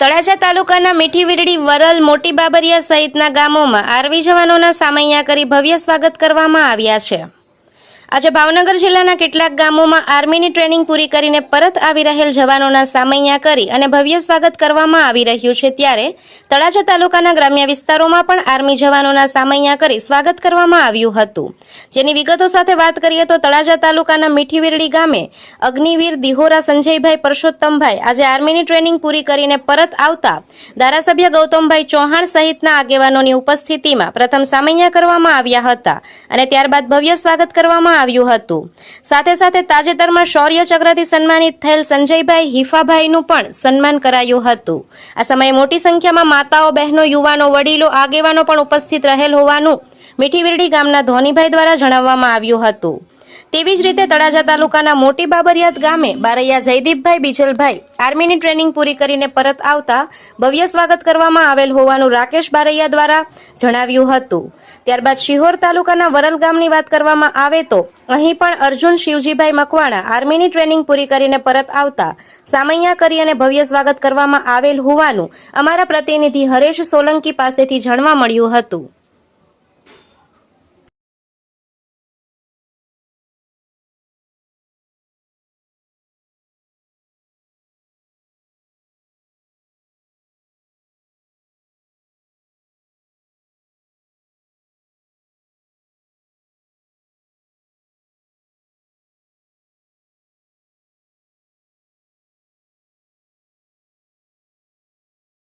તળાજા તાલુકાના મીઠી વીરડી વરલ મોટી બાબરિયા સહિતના ગામોમાં આરવી જવાનોના સામૈયા કરી ભવ્ય સ્વાગત કરવામાં આવ્યા છે. આજે ભાવનગર જિલ્લાના કેટલાક ગામોમાં આર્મીની ટ્રેનિંગ પૂરી કરીને પરત આવી રહેલ જવાનોના સામૈયા કરી અને ભવ્ય સ્વાગત કરવામાં આવી રહ્યું છે ત્યારે તળાજા તાલુકાના ગ્રામ્ય વિસ્તારોમાં પણ આર્મી જવાનોના સામૈયા કરી સ્વાગત કરવામાં આવ્યું હતું. જેની વિગતો સાથે વાત કરીએ તો તળાજા તાલુકાના મીઠી વીરડી ગામે અગ્નિવીર દિહોરા સંજયભાઈ પરસોત્તમભાઈ આજે આર્મીની ટ્રેનિંગ પૂરી કરીને પરત આવતા ધારાસભ્ય ગૌતમભાઈ ચૌહાણ સહિતના આગેવાનોની ઉપસ્થિતિમાં પ્રથમ સામૈયા કરવામાં આવ્યા હતા અને ત્યારબાદ ભવ્ય સ્વાગત કરવામાં આવ્યું હતું. સાથે સાથે તાજેતરમાં શૌર્ય ચક્રથી સન્માનિત થયેલ સંજયભાઈ હિફાભાઈનું પણ સન્માન કરાયું હતું. આ સમયે મોટી સંખ્યામાં માતાઓ, બહેનો, યુવાનો, વડીલો, આગેવાનો પણ ઉપસ્થિત રહેલ હોવાનું મીઠીવીરડી ગામના ધોનીભાઈ દ્વારા જણાવવામાં આવ્યું હતું. તેવી જ રીતે તળાજા તાલુકાના મોટી બાબરિયાત ગામે બારૈયા જયદીપભાઈ બીજલભાઈ આર્મીની ટ્રેનિંગ પૂરી કરીને પરત આવતા ભવ્ય સ્વાગત કરવામાં આવેલ હોવાનું રાકેશ બારૈયા દ્વારા જણાવ્યું હતું. ત્યારબાદ શિહોર તાલુકાના વરલ ગામની વાત કરવામાં આવે તો અહીં પણ અર્જુન શિવજીભાઈ મકવાણા આર્મીની ટ્રેનિંગ પૂરી કરીને પરત આવતા સામૈયા કરી અને ભવ્ય સ્વાગત કરવામાં આવેલ હોવાનું અમારા પ્રતિનિધિ હરેશ સોલંકી પાસેથી જાણવા મળ્યું હતું.